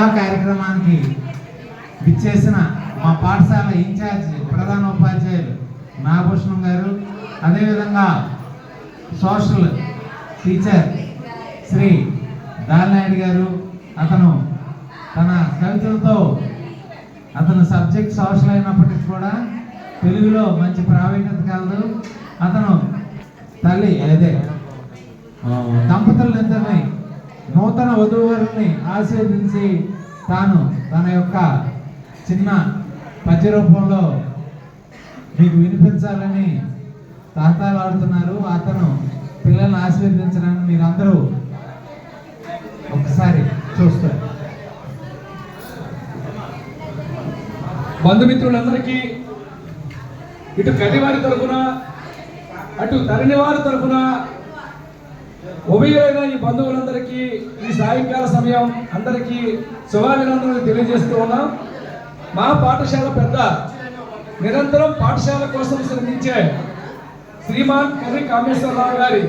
ఆ కార్యక్రమానికి విచ్చేసిన మా పాఠశాల ఇన్ఛార్జ్ ప్రధాన ఉపాధ్యాయులు నాగభూషణం గారు అదేవిధంగా సోషల్ టీచర్ శ్రీ దాలనాయుడు గారు అతను తన కవితలతో అతను సబ్జెక్ట్ సోషల్ అయినప్పటికీ కూడా తెలుగులో మంచి ప్రావీణ్యత కలదు. అతను తల్లి అదే ఆ, నూతన వధూవరుల్ని ఆశీర్వదించి తాను తన యొక్క చిన్న పద్య రూపంలో మీకు వినిపించాలని తాతాలాడుతున్నారు అతను పిల్లల్ని ఆశీర్వదించడానికి మీరందరూ ఒకసారి చూస్తారు. బంధుమిత్రులందరికీ ఇటు కదివారి తరఫున అటు తరణి వారి తరఫున ఉభయైన ఈ బంధువులందరికీ ఈ సాయంకాల సమయం అందరికీ శుభాభినందనలు తెలియజేస్తూ ఉన్నాం. మా పాఠశాల పెద్ద నిరంతరం పాఠశాల కోసం శ్రమించే శ్రీమాన్ కర్రి కామేశ్వరరావు గారి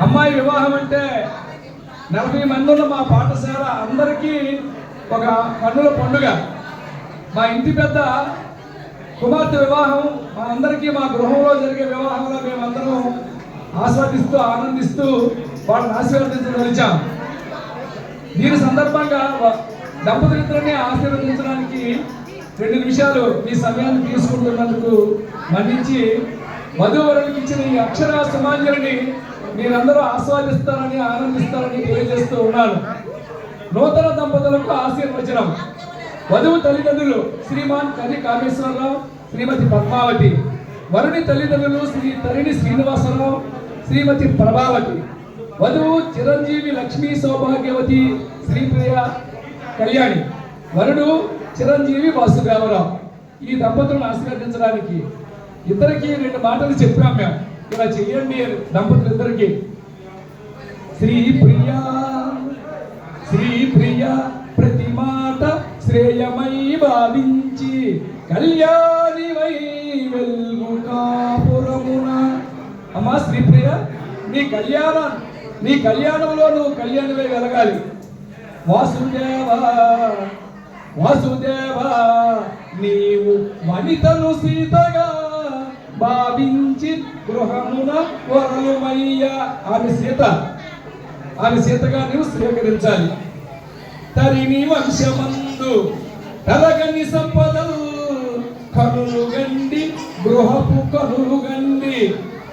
అమ్మాయి వివాహం అంటే నలభై మంది ఉన్న మా పాఠశాల అందరికీ ఒక కన్నుల పండుగ. మా ఇంటి పెద్ద కుమార్తె వివాహం మా అందరికీ మా గృహంలో జరిగే వివాహంలో మేమందరం ఆస్వాదిస్తూ ఆనందిస్తూ వాళ్ళని ఆశీర్వదించగలిచాం దీని సందర్భంగా దంపతులిద్దరిని ఆశీర్వదించడానికి రెండు నిమిషాలు మీ సమయాన్ని తీసుకుంటున్నందుకు మన్నించి వధువరులకు ఇచ్చిన ఈ అక్షర సమాంజలిని మీరందరూ ఆస్వాదిస్తారని ఆనందిస్తారని తెలియజేస్తూ ఉన్నాను. నూతన దంపతులకు ఆశీర్వచనం. వధువు తల్లిదండ్రులు శ్రీమాన్ కలి కామేశ్వరరావు శ్రీమతి పద్మావతి. వరుణి తల్లిదండ్రులు శ్రీ తరిణి శ్రీనివాసరావు శ్రీమతి ప్రభావతి వధువు చిరంజీవి లక్ష్మీ సౌభాగ్యవతి శ్రీప్రియ కళ్యాణి వరుడు చిరంజీవి వాసుదేవరావు. ఈ దంపతులను ఆశీర్వదించడానికి ఇద్దరికి రెండు మాటలు చెప్పాం మేము. ఇలా చెయ్యండి దంపతులు ఇద్దరికి. శ్రీ ప్రియా శ్రీ ప్రతి మాట శ్రేయమై భావించి కళ్యాణి వై వెల్గు అమ్మా శ్రీప్రియ నీ కళ్యాణ నీ కళ్యాణంలో నువ్వు కళ్యాణమే వెలగాలి. వాసుదేవా వాసుదేవా నీవు వనితను సీతగా భావించి గృహమున వరలుమయ్య. ఆమె సీత ఆమె సీతగా నీవు స్వీకరించాలి. తరిని వంశమందు తరగని సంపదలు కనులు గండి గృహపు కనులు గండి.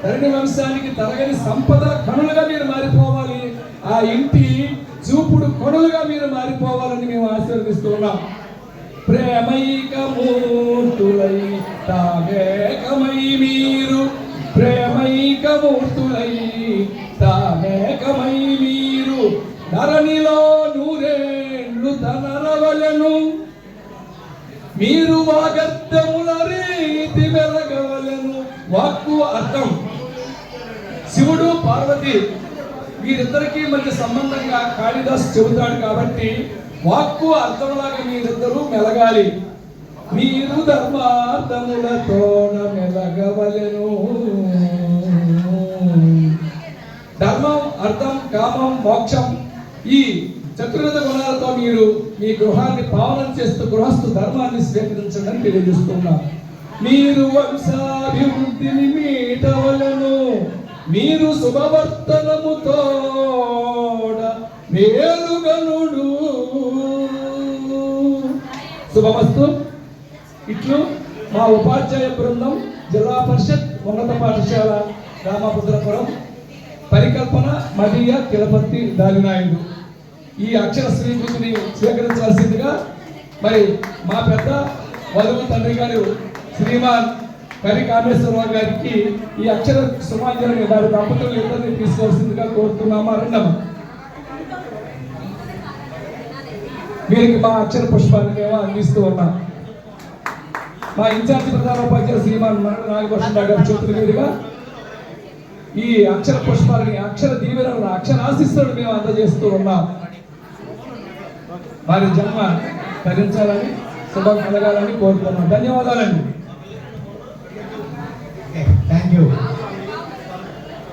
తరిని వంశానికి తరగని సంపదల కనులుగా మీరు మారిపోవాలి. ఆ ఇంటి చూపుడు కొనులుగా మీరు మారిపోవాలని మేము ఆశీర్వదిస్తున్నాం ప్రేమైకమూర్తులై తామేకమై మీరు. ప్రేమైకమూర్తులై తామేకమై మీరు. ధరణిలో నూరేళ్ళు తనరవలను మీరు వాగర్థముల రీతి వెలగవలను. వాక్కు అర్థం. శివుడు పార్వతి వీరిద్దరికీ మధ్య సంబంధంగా కాళిదాస్ చెబుతాడు కాబట్టి వాక్కు అర్థంలాగా మీరిద్దరూ మెలగాలి. మీరు ధర్మార్థములతోన మెలగవలను. ధర్మం అర్థం కామం మోక్షం ఈ చతుర్విధ గుణాలతో మీరు మీ గృహాన్ని పావనం చేస్తూ గృహస్థు ధర్మాన్ని స్వీకరించడం అని మీరు వంశాభివృద్ధిని మీటవలను. మీరు శుభవర్తనముతో మేలుగనుడు. శుభమస్తు. ఇట్లు మా ఉపాధ్యాయ బృందం జిల్లా పరిషత్ ఉన్నత పాఠశాల రామభద్రపురం. పరికల్పన మదీయ తిరుపతి దారినాయుడు ఈ అక్షర స్వీకృతిని స్వీకరించాల్సిందిగా మరి మా పెద్ద వధువు తండ్రి గారు శ్రీమాన్ కరి కామేశ్వరరావు గారికి ఈ అక్షర సుమాంజలి వారి దంపతులు ఇద్దరిని తీసుకోవాల్సిందిగా కోరుతున్నామా? అన్నాము వీరికి మా అక్షర పుష్పాన్ని మేము అందిస్తూ ఉన్నాం. మా ఇన్ఛార్జ్ ప్రధాన ఉపాధ్యాయులు శ్రీమాన్ మరణ నాగభూషణరావు గారి చేతుల మీదుగా ఈ అక్షర పుష్పాలని అక్షర దీవెనలను అక్షర ఆశిస్తులను మేము అందజేస్తూ ఉన్నాం. వారి జన్మ ధరించాలని శుభం కలగాలని కోరుతున్నాం. ధన్యవాదాలండి.